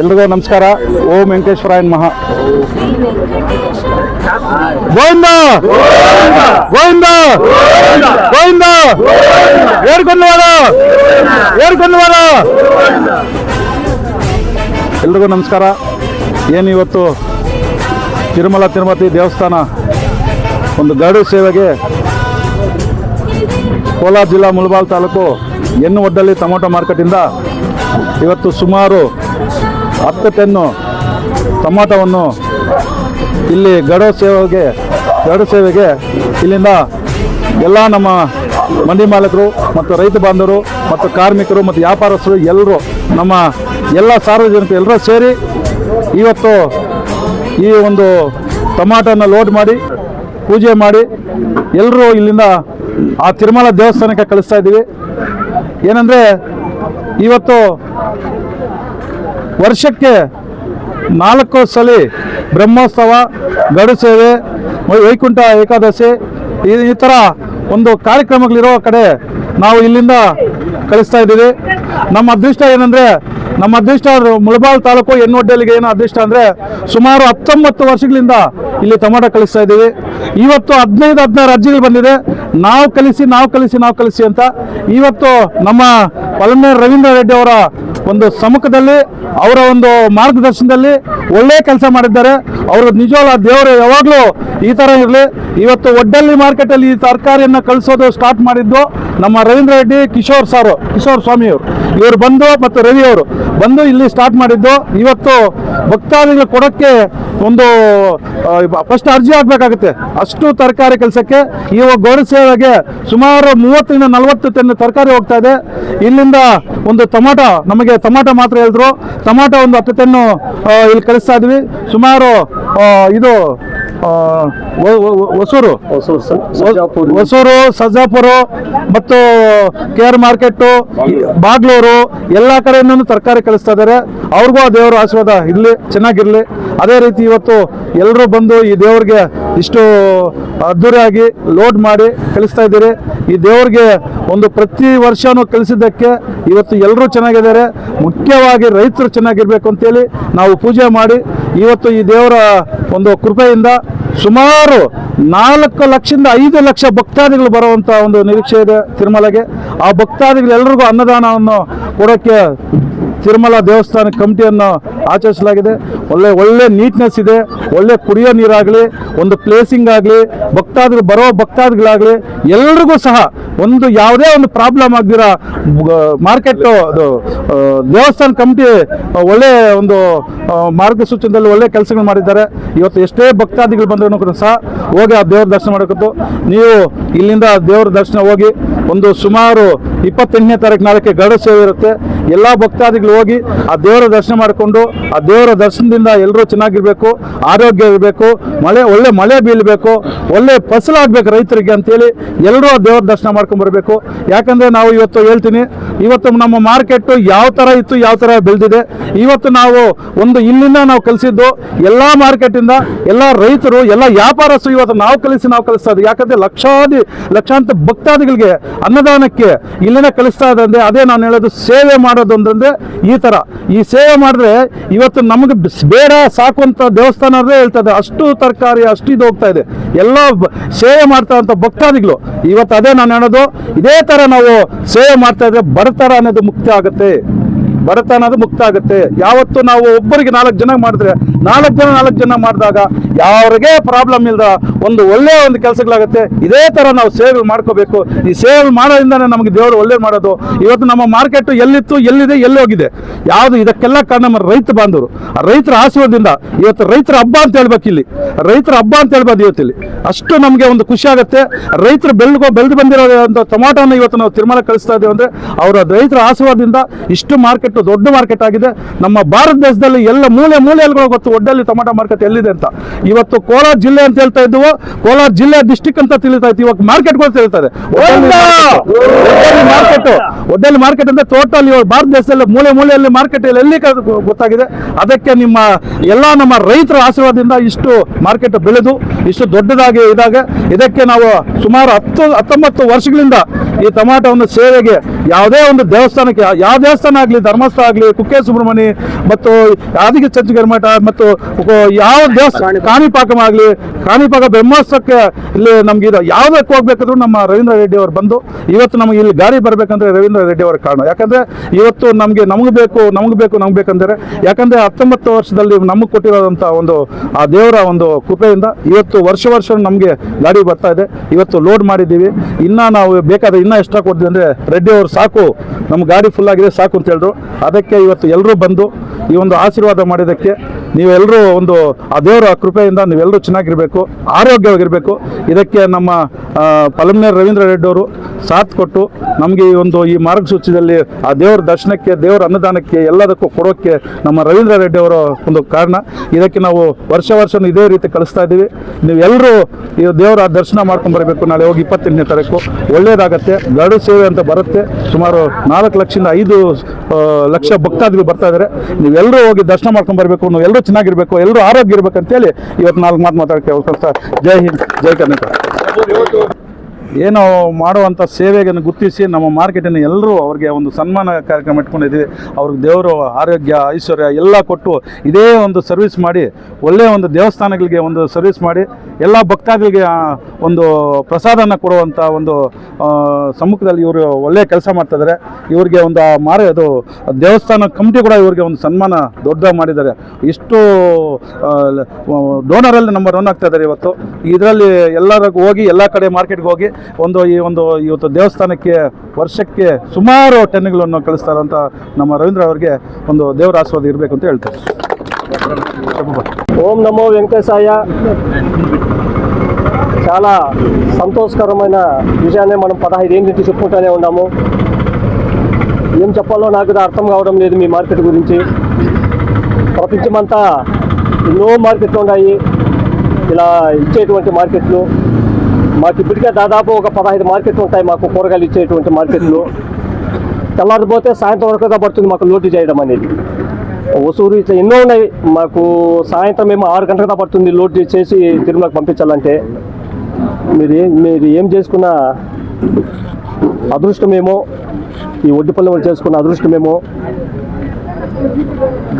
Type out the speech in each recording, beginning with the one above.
ಎಲ್ರಿಗೂ ನಮಸ್ಕಾರ. ಓಂ ವೆಂಕಟೇಶ್ವರಾಯ ಮಹಾ ಗೋವಿಂದ! ಗೋವಿಂದ! ಗೋವಿಂದ! ಏರ್ಕೊಂಡವಾರ ಏರ್ಕೊಂಡವಾರ ಎಲ್ರಿಗೂ ನಮಸ್ಕಾರ. ಏನು ಇವತ್ತು ತಿರುಮಲ ತಿರುಮತಿ ದೇವಸ್ಥಾನ ಒಂದು ಗರುಡು ಸೇವೆಗೆ ಕೋಲಾರ ಜಿಲ್ಲಾ ಮುಳಬಾಲ್ ತಾಲೂಕು ಎನ್ನು ಒಡ್ಡಲ್ಲಿ ಟೊಮೊಟೊ ಮಾರ್ಕೆಟಿಂದ ಇವತ್ತು ಸುಮಾರು ಹತ್ತು ಟೆನ್ನು ಟೊಮಾಟೋವನ್ನು ಇಲ್ಲಿ ಗಡೋ ಸೇವೆಗೆ, ಗಡು ಸೇವೆಗೆ ಇಲ್ಲಿಂದ ಎಲ್ಲ ನಮ್ಮ ಮಂದಿ ಮಾಲಕರು ಮತ್ತು ರೈತ ಬಾಂಧವರು ಮತ್ತು ಕಾರ್ಮಿಕರು ಮತ್ತು ವ್ಯಾಪಾರಸ್ಥರು ಎಲ್ಲರೂ ನಮ್ಮ ಎಲ್ಲ ಸಾರ್ವಜನಿಕರು ಎಲ್ಲರೂ ಸೇರಿ ಇವತ್ತು ಈ ಒಂದು ಟೊಮಾಟೋನ ಲೋಡ್ ಮಾಡಿ, ಪೂಜೆ ಮಾಡಿ ಎಲ್ಲರೂ ಇಲ್ಲಿಂದ ಆ ತಿರುಮಲ ದೇವಸ್ಥಾನಕ್ಕೆ ಕಳಿಸ್ತಾ ಇದ್ದೀವಿ. ಏನಂದರೆ ಇವತ್ತು ವರ್ಷಕ್ಕೆ ನಾಲ್ಕು ಸಲ ಬ್ರಹ್ಮೋತ್ಸವ, ಗಡು ಸೇವೆ ವೈಕುಂಠ ಏಕಾದಶಿ, ಈ ಥರ ಒಂದು ಕಾರ್ಯಕ್ರಮಗಳಿರೋ ಕಡೆ ನಾವು ಇಲ್ಲಿಂದ ಕಳಿಸ್ತಾ ಇದ್ದೀವಿ. ನಮ್ಮ ಅದೃಷ್ಟ ಏನಂದರೆ, ನಮ್ಮ ಅದೃಷ್ಟ ಮುಳಬಾಲ್ ತಾಲೂಕು ಎನ್ನೊಡ್ಡಲ್ಲಿಗೆ ಏನು ಅದೃಷ್ಟ ಅಂದರೆ ಸುಮಾರು ಹತ್ತೊಂಬತ್ತು ವರ್ಷಗಳಿಂದ ಇಲ್ಲಿ ಟೊಮಾಟೊ ಕಳಿಸ್ತಾ ಇದ್ದೀವಿ. ಇವತ್ತು ಹದಿನೈದು, ಹದಿನಾರು ಅರ್ಜಿಗಳು ಬಂದಿದೆ. ನಾವು ಕಲಿಸಿ ನಾವು ಕಲಿಸಿ ನಾವು ಕಲಿಸಿ ಅಂತ. ಇವತ್ತು ನಮ್ಮ ಪಲನೆ ರವೀಂದ್ರ ರೆಡ್ಡಿ ಅವರ ಒಂದು ಸಮ್ಮುಖದಲ್ಲಿ, ಅವರ ಒಂದು ಮಾರ್ಗದರ್ಶನದಲ್ಲಿ ಒಳ್ಳೆಯ ಕೆಲಸ ಮಾಡಿದ್ದಾರೆ. ಅವರು ನಿಜವಾಗ್ಲೂ ಆ ದೇವರು ಯಾವಾಗಲೂ ಈ ಥರ ಇರಲಿ. ಇವತ್ತು ಒಡ್ಡಲ್ಲಿ ಮಾರ್ಕೆಟಲ್ಲಿ ಈ ತರಕಾರಿಯನ್ನು ಕಳಿಸೋದು ಸ್ಟಾರ್ಟ್ ಮಾಡಿದ್ದು ನಮ್ಮ ರವೀಂದ್ರ ರೆಡ್ಡಿ, ಕಿಶೋರ್ ಸಾರು, ಕಿಶೋರ್ ಸ್ವಾಮಿಯವರು ಇವರು ಬಂದು ಮತ್ತು ರವಿ ಅವರು ಬಂದು ಇಲ್ಲಿ ಸ್ಟಾರ್ಟ್ ಮಾಡಿದ್ದು. ಇವತ್ತು ಭಕ್ತಾದಿಗಳು ಕೊಡೋಕ್ಕೆ ಒಂದು ಫಸ್ಟ್ ಅರ್ಜಿ ಹಾಕಬೇಕಾಗುತ್ತೆ. ಅಷ್ಟು ತರಕಾರಿ ಕೆಲಸಕ್ಕೆ. ಇವಾಗ ಗೌರವ ಸೇವೆಗೆ ಸುಮಾರು ಮೂವತ್ತರಿಂದ ನಲವತ್ತು ಟನ್ ತರಕಾರಿ ಹೋಗ್ತಾ ಇದೆ. ಇಲ್ಲಿಂದ ಒಂದು ಟೊಮಾಟೊ ನಮಗೆ ಟೊಮಾಟೊ ಮಾತ್ರ ಹೇಳಿದ್ರು. ಟೊಮಾಟೊ ಒಂದು ಹತ್ತು ಟನ್ನು ಇಲ್ಲಿ ಕಳಿಸ್ತಾ ಇದ್ವಿ. ಸುಮಾರು ಇದು ಹೊಸೂರು. ಹೊಸೂರು ಸಜಾಪುರ ಮತ್ತು ಕೆ ಆರ್ ಮಾರ್ಕೆಟ್ಟು ಬಾಗ್ಲೂರು. ಎಲ್ಲ ಕಡೆಯಿಂದನೂ ತರಕಾರಿ ಕಳಿಸ್ತಾ ಇದ್ದಾರೆ. ಅವ್ರಿಗೂ ಆ ದೇವರ ಆಶೀರ್ವಾದ ಇರಲಿ ಚೆನ್ನಾಗಿರಲಿ. ಅದೇ ರೀತಿ ಇವತ್ತು ಎಲ್ಲರೂ ಬಂದು ಈ ದೇವ್ರಿಗೆ ಇಷ್ಟು ಅದ್ದೂರಿಯಾಗಿ ಲೋಡ್ ಮಾಡಿ ಕಳಿಸ್ತಾ ಇದ್ದೀರಿ. ಈ ದೇವ್ರಿಗೆ ಒಂದು ಪ್ರತಿ ವರ್ಷನೂ ಕಲಿಸಿದ್ದಕ್ಕೆ ಇವತ್ತು ಎಲ್ಲರೂ ಚೆನ್ನಾಗಿದ್ದಾರೆ. ಮುಖ್ಯವಾಗಿ ರೈತರು ಚೆನ್ನಾಗಿರ್ಬೇಕು ಅಂತೇಳಿ ನಾವು ಪೂಜೆ ಮಾಡಿ ಇವತ್ತು ಈ ದೇವರ ಒಂದು ಕೃಪೆಯಿಂದ ಸುಮಾರು ನಾಲ್ಕು ಲಕ್ಷದಿಂದ ಐದು ಲಕ್ಷ ಭಕ್ತಾದಿಗಳು ಬರುವಂಥ ಒಂದು ನಿರೀಕ್ಷೆ ಇದೆ ತಿರುಮಲೆಗೆ. ಆ ಭಕ್ತಾದಿಗಳೆಲ್ಲರಿಗೂ ಅನ್ನದಾನವನ್ನು ಕೊಡೋಕ್ಕೆ ತಿರುಮಲ ದೇವಸ್ಥಾನ ಕಮಿಟಿಯನ್ನು ಆಚರಿಸಲಾಗಿದೆ. ಒಳ್ಳೆ ಒಳ್ಳೆ ನೀಟ್ನೆಸ್ ಇದೆ. ಒಳ್ಳೆ ಕುಡಿಯೋ ನೀರಾಗಲಿ, ಒಂದು ಪ್ಲೇಸಿಂಗ್ ಆಗಲಿ, ಭಕ್ತಾದಿಗಳು ಬರೋ ಭಕ್ತಾದಿಗಳಾಗಲಿ, ಎಲ್ರಿಗೂ ಸಹ ಒಂದು ಯಾವುದೇ ಒಂದು ಪ್ರಾಬ್ಲಮ್ ಆಗದಿರ ಮಾರ್ಕೆಟ್ ಅದು ದೇವಸ್ಥಾನ ಕಮಿಟಿ ಒಳ್ಳೆ ಒಂದು ಮಾರ್ಗಸೂಚನೆಯಲ್ಲಿ ಒಳ್ಳೆ ಕೆಲಸಗಳು ಮಾಡಿದ್ದಾರೆ. ಇವತ್ತು ಎಷ್ಟೇ ಭಕ್ತಾದಿಗಳು ಬಂದ್ರೂ ಕೂಡ ಸಹ ಹೋಗಿ ಆ ದೇವ್ರ ದರ್ಶನ ಮಾಡಬೇಕು ನೀವು ಇಲ್ಲಿಂದ ದೇವ್ರ ದರ್ಶನ ಹೋಗಿ ಒಂದು ಸುಮಾರು ಇಪ್ಪತ್ತೆಂಟನೇ ತಾರೀಕು ನಾಳೆಗೆ ಗರುಡ ಸೇವೆ ಇರುತ್ತೆ. ಎಲ್ಲ ಭಕ್ತಾದಿಗಳು ಹೋಗಿ ಆ ದೇವರ ದರ್ಶನ ಮಾಡಿಕೊಂಡು, ಆ ದೇವರ ದರ್ಶನದಿಂದ ಎಲ್ಲರೂ ಚೆನ್ನಾಗಿರಬೇಕು ಆರೋಗ್ಯ ಇರಬೇಕು ಮಳೆ, ಒಳ್ಳೆ ಮಳೆ ಬೀಳಬೇಕು, ಒಳ್ಳೆ ಫಸಲಾಗಬೇಕು ರೈತರಿಗೆ ಅಂತೇಳಿ ಎಲ್ಲರೂ ಆ ದೇವರ ದರ್ಶನ ಮಾಡ್ಕೊಂಡು ಬರಬೇಕು. ಯಾಕಂದರೆ ನಾವು ಇವತ್ತು ಹೇಳ್ತೀನಿ, ಇವತ್ತು ನಮ್ಮ ಮಾರ್ಕೆಟ್ ಯಾವ ಥರ ಇತ್ತು, ಯಾವ ಥರ ಬೆಳೆದಿದೆ. ಇವತ್ತು ನಾವು ಒಂದು ಇಲ್ಲಿಂದ ನಾವು ಕಲಿಸಿದ್ದು ಎಲ್ಲ ಮಾರ್ಕೆಟಿಂದ ಎಲ್ಲ ರೈತರು, ಎಲ್ಲ ವ್ಯಾಪಾರಸ್ಥರು ಇವತ್ತು ನಾವು ಕಲಿಸಿ, ನಾವು ಕಲಿಸ್ತಾ ಇದ್ದೀವಿ ಯಾಕಂದರೆ ಲಕ್ಷಾದಿ, ಲಕ್ಷಾಂತರ ಭಕ್ತಾದಿಗಳಿಗೆ ಅನ್ನದಾನಕ್ಕೆ ಇಲ್ಲಿನ ಕಲಿಸ್ತಾ ಇದ್ದಂದ್ರೆ ಅದೇ ನಾನು ಹೇಳೋದು ಸೇವೆ ಮಾಡೋದು ಅಂತಂದ್ರೆ ಈ ಥರ ಈ ಸೇವೆ ಮಾಡಿದ್ರೆ ಇವತ್ತು ನಮಗೆ ಬೇಡ, ಸಾಕು ಅಂತ ದೇವಸ್ಥಾನದೇ ಹೇಳ್ತದೆ ಅಷ್ಟು ತರಕಾರಿ, ಅಷ್ಟು ಇದು ಹೋಗ್ತಾ ಇದೆ. ಎಲ್ಲ ಸೇವೆ ಮಾಡ್ತಾ ಅಂತ ಭಕ್ತಾದಿಗಳು, ಇವತ್ತು ಅದೇ ನಾನು ಹೇಳೋದು, ಇದೇ ಥರ ನಾವು ಸೇವೆ ಮಾಡ್ತಾ ಇದ್ರೆ ಬಡತನ ಅನ್ನೋದು ಮುಕ್ತಿ ಆಗುತ್ತೆ. ಬಡತನ ಅನ್ನೋದು ಮುಕ್ತ ಆಗುತ್ತೆ. ಯಾವತ್ತು ನಾವು ಒಬ್ಬರಿಗೆ ನಾಲ್ಕು ಜನ ಮಾಡಿದ್ರೆ, ನಾಲ್ಕು ಜನ ನಾಲ್ಕು ಜನ ಮಾಡಿದಾಗ ಯಾವ್ರಿಗೆ ಪ್ರಾಬ್ಲಮ್ ಇಲ್ಲದ ಒಂದು ಒಳ್ಳೆಯ ಒಂದು ಕೆಲಸಗಳಾಗುತ್ತೆ. ಇದೇ ಥರ ನಾವು ಸೇವೆ ಮಾಡ್ಕೋಬೇಕು. ಈ ಸೇವೆ ಮಾಡೋದ್ರಿಂದನೇ ನಮಗೆ ದೇವರು ಒಳ್ಳೇದು ಮಾಡೋದು. ಇವತ್ತು ನಮ್ಮ ಮಾರ್ಕೆಟ್ ಎಲ್ಲಿತ್ತು, ಎಲ್ಲಿದೆ, ಎಲ್ಲಿ ಹೋಗಿದೆ? ಯಾವುದು ಇದಕ್ಕೆಲ್ಲ ಕಾರಣ ನಮ್ಮ ರೈತ ಬಾಂಧವರು. ರೈತರ ಆಶೀರ್ವಾದದಿಂದ ಇವತ್ತು ರೈತರ ಹಬ್ಬ ಅಂತ ಹೇಳ್ಬೇಕು ಇಲ್ಲಿ. ರೈತರ ಹಬ್ಬ ಅಂತ ಹೇಳ್ಬೋದು ಇವತ್ತು ಇಲ್ಲಿ. ಅಷ್ಟು ನಮಗೆ ಒಂದು ಖುಷಿ ಆಗುತ್ತೆ. ರೈತರು ಬೆಳೆದು ಬೆಳೆದು ಬಂದಿರೋ ಟೊಮಾಟೋನ ಇವತ್ತು ನಾವು ತಿರುಮಲ ಕಳಿಸ್ತಾ ಇದ್ದೇವೆ ಅಂದರೆ, ಅವರ ರೈತರ ಆಶೀರ್ವಾದದಿಂದ ಇಷ್ಟು ಮಾರ್ಕೆಟ್ ದೊಡ್ಡ ಮಾರ್ಕೆಟ್ ಆಗಿದೆ. ನಮ್ಮ ಭಾರತ ದೇಶದಲ್ಲಿ ಎಲ್ಲ ಮೂಲೆ ಮೂಲೆಯಲ್ಲಿ ಗೊತ್ತು ಒಡ್ಡಲ್ಲಿ ಟೊಮಾಟೊ ಮಾರ್ಕೆಟ್ ಎಲ್ಲಿದೆ ಅಂತ. ಇವತ್ತು ಕೋಲಾರ ಜಿಲ್ಲೆ ಅಂತ ಹೇಳ್ತಾ ಇದ್ವು. ಕೋಲಾರ ಜಿಲ್ಲೆ ಡಿಸ್ಟಿಕ್ ಅಂತ ತಿಳಿತಾ ಇತ್ತು. ಇವಾಗ ಮಾರ್ಕೆಟ್ಗಳು ತಿಳಿತಾರೆ ಮಾರ್ಕೆಟ್ ಒಡ್ಡಲ್ಲಿ ಮಾರ್ಕೆಟ್ ಅಂದ್ರೆ ಟೋಟಲ್ ಇವಾಗ ಭಾರತ ದೇಶದಲ್ಲಿ ಮೂಲೆ ಮೂಲೆಯಲ್ಲಿ ಮಾರ್ಕೆಟ್ ಎಲ್ಲಿ ಗೊತ್ತಾಗಿದೆ? ಅದಕ್ಕೆ ನಿಮ್ಮ ಎಲ್ಲ ನಮ್ಮ ರೈತರ ಆಶೀರ್ವಾದದಿಂದ ಇಷ್ಟು ಮಾರ್ಕೆಟ್ ಬೆಳೆದು ಇಷ್ಟು ದೊಡ್ಡದಾಗಿ ಇದಾಗ. ಇದಕ್ಕೆ ನಾವು ಸುಮಾರು ಹತ್ತು ಹತ್ತೊಂಬತ್ತು ವರ್ಷಗಳಿಂದ ಈ ಟೊಮಾಟೋವನ್ನು ಸೇವೆಗೆ ಯಾವುದೇ ಒಂದು ದೇವಸ್ಥಾನಕ್ಕೆ ಯಾವ ದೇವಸ್ಥಾನ ಆಗಲಿ ಧರ್ಮಸ್ಥಳ ಆಗಲಿ ಕುಕ್ಕೆ ಸುಬ್ರಹ್ಮಣ್ಯ ಮತ್ತು ಯಾದಗಿರಿ ಚಂಚಗಿರಿ ಮಠ ಮತ್ತು ಯಾವ ದೇವಸ್ಥಾನ ಕಾಣಿಪಾಕಂ ಆಗಲಿ ಕಾಣಿಪಾಕ ಬ್ರಹ್ಮೋತ್ಸವಕ್ಕೆ ಇಲ್ಲಿ ನಮ್ಗೆ ಇದು ಯಾವುದಕ್ಕೆ ಹೋಗ್ಬೇಕಾದ್ರೂ ನಮ್ಮ ರವೀಂದ್ರ ರೆಡ್ಡಿ ಅವರು ಬಂದು ಇವತ್ತು ನಮಗೆ ಇಲ್ಲಿ ಗಾಡಿ ಬರಬೇಕಂದ್ರೆ ರವೀಂದ್ರ ರೆಡ್ಡಿ ಅವರ ಕಾರಣ. ಯಾಕಂದ್ರೆ ಇವತ್ತು ನಮಗೆ ನಮಗೆ ಬೇಕು ನಮಗೆ ಬೇಕು, ನಮ್ಗೆ ಬೇಕಂದರೆ ಯಾಕಂದ್ರೆ ಹತ್ತೊಂಬತ್ತು ವರ್ಷದಲ್ಲಿ ನಮಗೆ ಕೊಟ್ಟಿರೋದಂಥ ಒಂದು, ಆ ದೇವರ ಒಂದು ಕೃಪೆಯಿಂದ ಇವತ್ತು ವರ್ಷ ವರ್ಷ ನಮಗೆ ಗಾಡಿ ಬರ್ತಾ ಇದೆ. ಇವತ್ತು ಲೋಡ್ ಮಾಡಿದ್ದೀವಿ. ಇನ್ನ ನಾವು ಬೇಕಾದ್ರೆ ಇನ್ನೂ ಎಕ್ಸ್ಟ್ರಾ ಕೊಡ್ತೀವಿ ಅಂದರೆ ರೆಡ್ಡಿ ಅವರು ಸಾಕು ನಮ್ಮ ಗಾಡಿ ಫುಲ್ ಆಗಿದೆ, ಸಾಕು ಅಂತ ಹೇಳಿದ್ರು. ಅದಕ್ಕೆ ಇವತ್ತು ಎಲ್ಲರೂ ಬಂದು ಈ ಒಂದು ಆಶೀರ್ವಾದ ಮಾಡಿದ್ದಕ್ಕೆ ನೀವೆಲ್ಲರೂ ಒಂದು, ಆ ದೇವರ ಕೃಪೆಯಿಂದ ನೀವೆಲ್ಲರೂ ಚೆನ್ನಾಗಿರಬೇಕು, ಆರೋಗ್ಯವಾಗಿರಬೇಕು. ಇದಕ್ಕೆ ನಮ್ಮ ಪಲಮ್ನೇರ್ ರವೀಂದ್ರ ರೆಡ್ಡಿ ಅವರು ಸಾಥ್ ಕೊಟ್ಟು ನಮಗೆ ಈ ಒಂದು ಈ ಮಾರ್ಗಸೂಚಿಯಲ್ಲಿ ಆ ದೇವರ ದರ್ಶನಕ್ಕೆ, ದೇವರ ಅನ್ನದಾನಕ್ಕೆ, ಎಲ್ಲದಕ್ಕೂ ಕೊಡೋಕ್ಕೆ ನಮ್ಮ ರವೀಂದ್ರ ರೆಡ್ಡಿ ಅವರ ಒಂದು ಕಾರಣ. ಇದಕ್ಕೆ ನಾವು ವರ್ಷ ವರ್ಷ ಇದೇ ರೀತಿ ಕಳಿಸ್ತಾ ಇದ್ದೀವಿ. ನೀವೆಲ್ಲರೂ ಈ ದೇವರ ದರ್ಶನ ಮಾಡ್ಕೊಂಡು ಬರಬೇಕು. ನಾಳೆ ಹೋಗಿ ಇಪ್ಪತ್ತೆಂಟನೇ ತಾರೀಕು. ಒಳ್ಳೆಯದಾಗತ್ತೆ ಗರುಡು ಸೇವೆ ಅಂತ ಬರುತ್ತೆ. ಸುಮಾರು ನಾಲ್ಕು ಲಕ್ಷದಿಂದ ಐದು ಲಕ್ಷ ಭಕ್ತಾದಿಗಳು ಬರ್ತಾ ಇದ್ದಾರೆ ನೀವೆಲ್ಲರೂ ಹೋಗಿ ದರ್ಶನ ಮಾಡ್ಕೊಂಡು ಬರಬೇಕು. ನೀವು ಎಲ್ಲರೂ ಚೆನ್ನಾಗಿರ್ಬೇಕು. ಎಲ್ಲರೂ ಆರೋಗ್ಯ ಇರಬೇಕಂತೇಳಿ ಇವತ್ತು ನಾಲ್ಕು ಮಾತು ಮಾತಾಡಕ್ಕೆ ಅವಕಾಶ ಜೈ ಹಿಂದ್. ಜೈ ಕರ್ನಾಟಕ. ಏನು ಮಾಡುವಂಥ ಸೇವೆಯನ್ನು ಗುರುತಿಸಿ ನಮ್ಮ ಮಾರ್ಕೆಟಿನ ಎಲ್ಲರೂ ಅವ್ರಿಗೆ ಒಂದು ಸನ್ಮಾನ ಕಾರ್ಯಕ್ರಮ ಇಟ್ಕೊಂಡಿದ್ದೀವಿ. ಅವ್ರಿಗೆ ದೇವರು ಆರೋಗ್ಯ, ಐಶ್ವರ್ಯ ಎಲ್ಲ ಕೊಟ್ಟು ಇದೇ ಒಂದು ಸರ್ವಿಸ್ ಮಾಡಿ ಒಳ್ಳೆಯ ಒಂದು ದೇವಸ್ಥಾನಗಳಿಗೆ ಒಂದು ಸರ್ವಿಸ್ ಮಾಡಿ, ಎಲ್ಲ ಭಕ್ತಾದಿಗಳಿಗೆ ಒಂದು ಪ್ರಸಾದನ ಕೊಡುವಂಥ ಒಂದು ಸಮ್ಮುಖದಲ್ಲಿ ಇವರು ಒಳ್ಳೆಯ ಕೆಲಸ ಮಾಡ್ತಿದ್ದಾರೆ ಇವ್ರಿಗೆ ಒಂದು ಮಾರ, ಅದು ದೇವಸ್ಥಾನ ಕಮಿಟಿ ಕೂಡ ಇವ್ರಿಗೆ ಒಂದು ಸನ್ಮಾನ ದೊಡ್ಡದಾಗಿ ಮಾಡಿದ್ದಾರೆ. ಇಷ್ಟು ಡೋನರಲ್ಲಿ ನಂಬರ್ ಒನ್ ಆಗ್ತಾ ಇದ್ದಾರೆ ಇವತ್ತು. ಇದರಲ್ಲಿ ಎಲ್ಲರಿಗೂ ಹೋಗಿ, ಎಲ್ಲ ಕಡೆ ಮಾರ್ಕೆಟ್ಗೆ ಹೋಗಿ ಒಂದು ಈ ಒಂದು ಇವತ್ತು ದೇವಸ್ಥಾನಕ್ಕೆ ವರ್ಷಕ್ಕೆ ಸುಮಾರು ಟೆನ್ಗಳನ್ನು ಕಳಿಸ್ತಾರೆ ಅಂತ ನಮ್ಮ ರವೀಂದ್ರ ಅವರಿಗೆ ಒಂದು ದೇವರ ಆಶೀರ್ವಾದ ಇರಬೇಕು ಅಂತ ಹೇಳ್ತಾರೆ ఓం నమో వెంకటేశాయ చాలా సంతోషకరమైన విషయాన్ని మనం పదహైదు ఏళ్ళ నుంచి చెప్పుకుంటూనే ఉన్నాము ఏం చెప్పాలో నాకు కూడా అర్థం కావడం లేదు మీ మార్కెట్ గురించి ప్రపంచమంతా ఎన్నో మార్కెట్లు ఉన్నాయి ఇలా ఇచ్చేటువంటి మార్కెట్లు మాకు ఇప్పటికే దాదాపు ఒక పదహైదు మార్కెట్లు ఉంటాయి మాకు కూరగాయలు ఇచ్చేటువంటి మార్కెట్లు. తెల్లారిపోతే సాయంత్రం వరకు పడుతుంది మాకు లోటు చేయడం అనేది. వసూరు ఇట్లా ఎన్నో ఉన్నాయి. మాకు సాయంత్రం మేము ఆరు గంటలకు పడుతుంది లోడ్ చేసి తిరుమలకు పంపించాలంటే. మీరు ఏం మీరు ఏం చేసుకున్న అదృష్టమేమో ఈ ఒడ్డుపల్లి వాళ్ళు చేసుకున్న అదృష్టమేమో.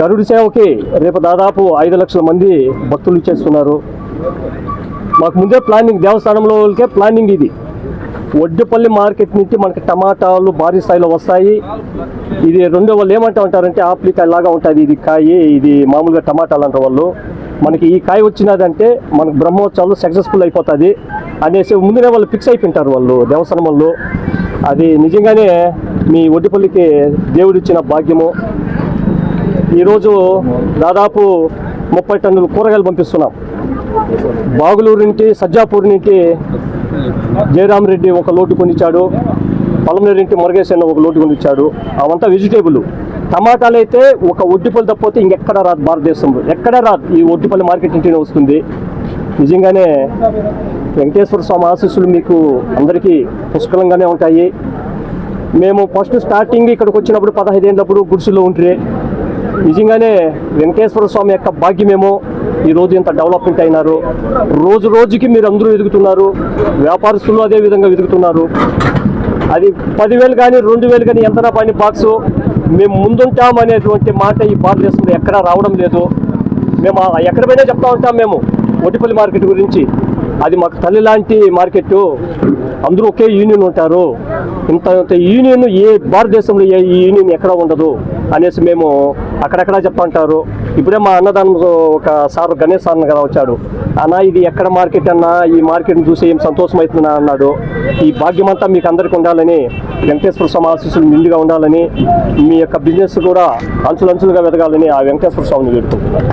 గరుడి సేవకి రేపు దాదాపు ఐదు లక్షల మంది భక్తులు ఇచ్చేస్తున్నారు. మాకు ముందే ప్లానింగ్ దేవస్థానంలో వాళ్ళకే ప్లానింగ్ ఇది. ఒడ్డుపల్లి మార్కెట్ నుంచి మనకి టమాటాలు భారీ స్థాయిలో వస్తాయి. ఇది రెండో వాళ్ళు ఏమంటా ఉంటారంటే ఆప్లికాయ లాగా ఉంటుంది ఇది కాయ ఇది మామూలుగా టమాటాలు అంటారు వాళ్ళు. మనకి ఈ కాయ వచ్చినదంటే మనకు బ్రహ్మోత్సవాలు సక్సెస్ఫుల్ అయిపోతుంది అనేసి ముందునే వాళ్ళు ఫిక్స్ అయిపోయింటారు వాళ్ళు దేవస్థానం వాళ్ళు అది నిజంగానే మీ ఒడ్డుపల్లికి దేవుడిచ్చిన భాగ్యము. ఈరోజు దాదాపు ముప్పై టన్నులు కూరగాయలు పంపిస్తున్నాం. బాగులూరు నుంచి సజ్జాపూర్ నుంచి జయరామ్ రెడ్డి ఒక లోటు కొనిచ్చాడు. పలమనేరు ఇంటి మురగేశన్న ఒక లోటు కొనిచ్చాడు. అవంతా వెజిటేబుల్ టమాటాలు అయితే ఒక ఒడ్డిపల్లి తప్పితే ఇంకెక్కడ రాదు భారతదేశంలో. ఎక్కడ రాదు. ఈ ఒడ్డిపల్లి మార్కెట్ ఇంటినే వస్తుంది. నిజంగానే వెంకటేశ్వర స్వామి ఆశీస్సులు మీకు అందరికీ పుష్కలంగానే ఉంటాయి. మేము ఫస్ట్ స్టార్టింగ్ ఇక్కడికి వచ్చినప్పుడు పదహైదేళ్ళప్పుడు గుడిసెలో ఉంటే నిజంగానే వెంకటేశ్వర స్వామి యొక్క భాగ్యమేమో ఈ రోజు ఇంత డెవలప్మెంట్ అయినారు. రోజు రోజుకి మీరు అందరూ ఎదుగుతున్నారు వ్యాపారస్తులు అదే విధంగా ఎదుగుతున్నారు అది పదివేలు కానీ రెండు వేలు కానీ ఎంత పని బాక్స్ మేము ముందుంటాం అనేటువంటి మాట ఈ భారతదేశంలో ఎక్కడా రావడం లేదు. మేము ఆ- ఎక్కడ పోయినా చెప్తా ఉంటాం మేము. ఒటిపల్లి మార్కెట్ గురించి. అది మాకు తల్లి లాంటి మార్కెట్. అందరూ ఒకే యూనియన్ ఉంటారు. ఇంత ఇంత యూనియన్ ఏ భారతదేశంలో ఏ యూనియన్ ఎక్కడ ఉండదు అనేసి మేము అక్కడక్కడ చెప్పంటారు. ఇప్పుడే మా అన్నదానం ఒక సార్ గణేష్ సార్ కదా వచ్చాడు. అన్న ఇది ఎక్కడ మార్కెట్ అన్నా? ఈ మార్కెట్ని చూసి ఏం సంతోషం అవుతుందా? అన్నాడు. ఈ భాగ్యం అంతా మీకు అందరికీ ఉండాలని వెంకటేశ్వర స్వామి ఆశీస్సులు నిండుగా ఉండాలని మీ యొక్క బిజినెస్ కూడా అంచులంచులుగా వెదగాలని ఆ వెంకటేశ్వర స్వామిని వేడుకుంటున్నాను